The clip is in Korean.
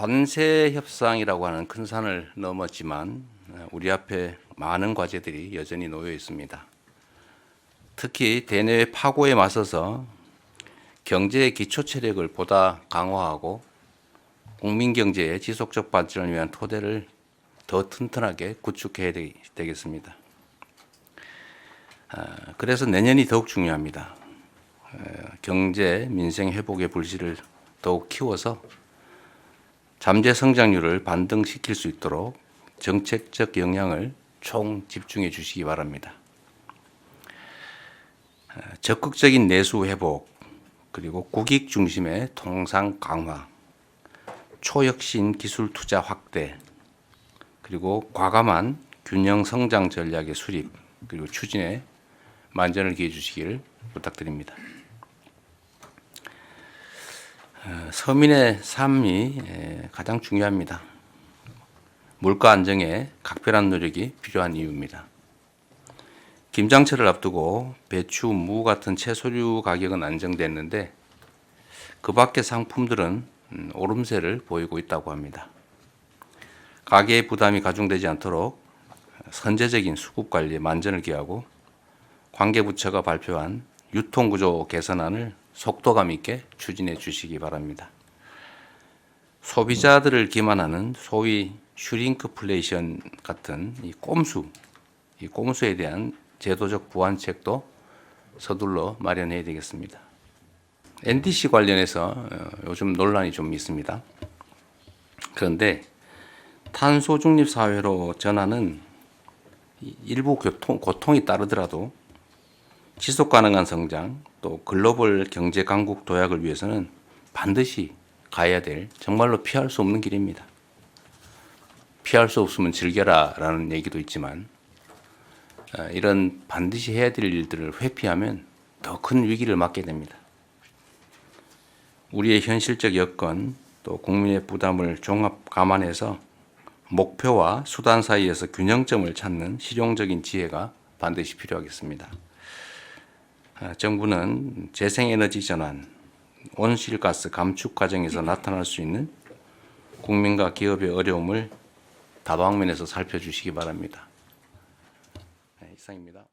관세 협상이라고 하는 큰 산을 넘었지만 우리 앞에 많은 과제들이 여전히 놓여 있습니다. 특히 대내외 파고에 맞서서 경제의 기초 체력을 보다 강화하고 국민 경제의 지속적 발전을 위한 토대를 더 튼튼하게 구축해야 되- 되겠습니다. 아, 그래서 내년이 더욱 중요합니다. 어, 경제 민생 회복의 불씨를 더욱 키워서 잠재 성장률을 반등시킬 수 있도록 정책적 역량을 총 집중해 주시기 바랍니다. 어, 적극적인 내수 회복 그리고 국익 중심의 통상 강화, 초혁신 기술 투자 확대, 그리고 과감한 균형 성장 전략의 수립 그리고 추진에 만전을 기해 주시기를 부탁드립니다. 어, 서민의 삶이 에, 가장 중요합니다. 물가 안정에 각별한 노력이 필요한 이유입니다. 김장철을 앞두고 배추, 무 같은 채소류 가격은 안정됐는데 그 밖의 상품들은 음, 오름세를 보이고 있다고 합니다. 가계의 부담이 가중되지 않도록 선제적인 수급 관리에 만전을 기하고 관계부처가 발표한 유통구조 개선안을 속도감 있게 추진해 주시기 바랍니다. 소비자들을 기만하는 소위 슈링크플레이션 같은 이 꼼수, 이 꼼수에 대한 제도적 보완책도 서둘러 마련해야 되겠습니다. NDC 관련해서 어, 요즘 논란이 좀 있습니다. 그런데 탄소 중립 사회로 이- 일부 교통, 고통이 따르더라도 지속 가능한 성장 또 글로벌 경제 강국 도약을 위해서는 반드시 가야 될 정말로 피할 수 없는 길입니다. 피할 수 없으면 즐겨라라는 얘기도 있지만 어, 이런 반드시 해야 될 일들을 회피하면 더 큰 위기를 맞게 됩니다. 우리의 현실적 여건 또 국민의 부담을 종합 감안해서 목표와 수단 사이에서 균형점을 찾는 실용적인 지혜가 반드시 필요하겠습니다. 아, 정부는 재생에너지 전환, 온실가스 감축 과정에서 나타날 수 있는 국민과 기업의 어려움을 다방면에서 살펴주시기 바랍니다. 네, 이상입니다.